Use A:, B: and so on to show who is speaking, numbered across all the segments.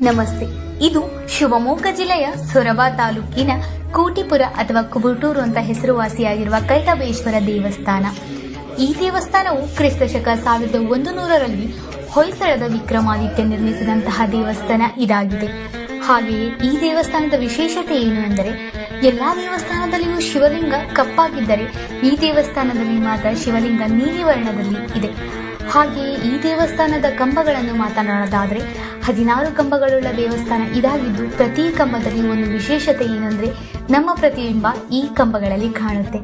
A: ನಮಸ್ತೆ. ಇದು ಶಿವಮೊಗ್ಗ ಜಿಲ್ಲೆಯ ಸೊರಬ ತಾಲೂಕಿನ ಕೋಟಿಪುರ ಅಥವಾ ಕುಬುಟೂರು ಅಂತ ಹೆಸರುವಾಸಿಯಾಗಿರುವ ಕೈಟಬೇಶ್ವರ ದೇವಸ್ಥಾನ. ಈ ದೇವಸ್ಥಾನವು ಕ್ರಿಸ್ತ ಶಕ ಸಾವಿರದ ಒಂದು ಹೊಯ್ಸಳದ ವಿಕ್ರಮಾದಿತ್ಯ ನಿರ್ಮಿಸಿದಂತಹ ದೇವಸ್ಥಾನ ಇದಾಗಿದೆ. ಹಾಗೆಯೇ ಈ ದೇವಸ್ಥಾನದ ವಿಶೇಷತೆ ಏನು ಎಂದರೆ, ಎಲ್ಲಾ ದೇವಸ್ಥಾನದಲ್ಲಿಯೂ ಶಿವಲಿಂಗ ಕಪ್ಪಾಗಿದ್ದರೆ ಈ ದೇವಸ್ಥಾನದಲ್ಲಿ ಮಾತ್ರ ಶಿವಲಿಂಗ ನೀಲಿ ವರ್ಣದಲ್ಲಿ ಇದೆ. ಹಾಗೆಯೇ ಈ ದೇವಸ್ಥಾನದ ಕಂಬಗಳನ್ನು ಮಾತನಾಡೋದಾದ್ರೆ ಹದಿನಾರು ಕಂಬಗಳುಳ್ಳ ದೇವಸ್ಥಾನ ಇದಾಗಿದ್ದು ಪ್ರತಿ ಕಂಬದಲ್ಲಿ ಒಂದು ವಿಶೇಷತೆ ಏನಂದ್ರೆ ನಮ್ಮ ಪ್ರತಿಬಿಂಬ ಈ ಕಂಬಗಳಲ್ಲಿ ಕಾಣುತ್ತೆ.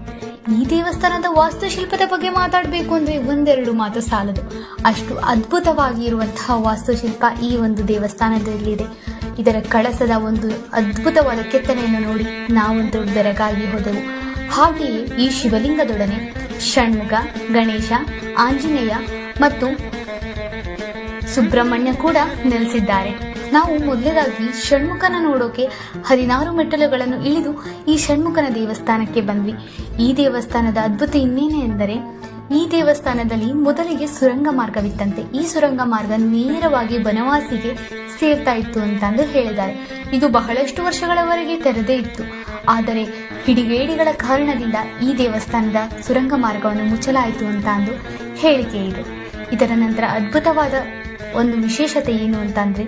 A: ಈ ದೇವಸ್ಥಾನದ ವಾಸ್ತುಶಿಲ್ಪದ ಬಗ್ಗೆ ಮಾತಾಡಬೇಕು ಅಂದ್ರೆ ಒಂದೆರಡು ಮಾತು ಸಾಲದು. ಅಷ್ಟು ಅದ್ಭುತವಾಗಿ ಇರುವಂತಹ ವಾಸ್ತುಶಿಲ್ಪ ಈ ಒಂದು ದೇವಸ್ಥಾನದಲ್ಲಿದೆ. ಇದರ ಕಳಸದ ಒಂದು ಅದ್ಭುತವಾದ ಕೆತ್ತನೆಯನ್ನು ನೋಡಿ ನಾವಂತೂ ಬೆರಗಾಗಿ ಹೋದೆವು. ಹಾಗೆಯೇ ಈ ಶಿವಲಿಂಗದೊಡನೆ ಷಣ್ಮುಖ, ಗಣೇಶ, ಆಂಜನೇಯ ಮತ್ತು ಸುಬ್ರಹ್ಮಣ್ಯ ಕೂಡ ನೆಲೆಸಿದ್ದಾರೆ. ನಾವು ಮೊದಲದಾಗಿ ಷಣ್ಮುಖನ ನೋಡೋಕೆ ಹದಿನಾರು ಮೆಟ್ಟಲುಗಳನ್ನು ಇಳಿದು ಈ ಷಣ್ಮುಖನ ದೇವಸ್ಥಾನಕ್ಕೆ ಬಂದ್ವಿ. ಈ ದೇವಸ್ಥಾನದ ಅದ್ಭುತ ಇನ್ನೇನೆ ಎಂದರೆ, ಈ ದೇವಸ್ಥಾನದಲ್ಲಿ ಮೊದಲಿಗೆ ಸುರಂಗ ಮಾರ್ಗವಿತ್ತಂತೆ. ಈ ಸುರಂಗ ಮಾರ್ಗ ನೇರವಾಗಿ ಬನವಾಸಿಗೆ ಸೇರ್ತಾ ಇತ್ತು ಅಂತಂದು ಹೇಳಿದ್ದಾರೆ. ಇದು ಬಹಳಷ್ಟು ವರ್ಷಗಳವರೆಗೆ ತೆರೆದೇ ಇತ್ತು. ಆದರೆ ಹಿಡಿಗೇಡಿಗಳ ಕಾರಣದಿಂದ ಈ ದೇವಸ್ಥಾನದ ಸುರಂಗ ಮಾರ್ಗವನ್ನು ಮುಚ್ಚಲಾಯಿತು ಅಂತ ಅಂದು ಹೇಳಿಕೆ ಇದೆ. ಇದರ ನಂತರ ಅದ್ಭುತವಾದ ಒಂದು ವಿಶೇಷತೆ ಏನು ಅಂತಂದ್ರೆ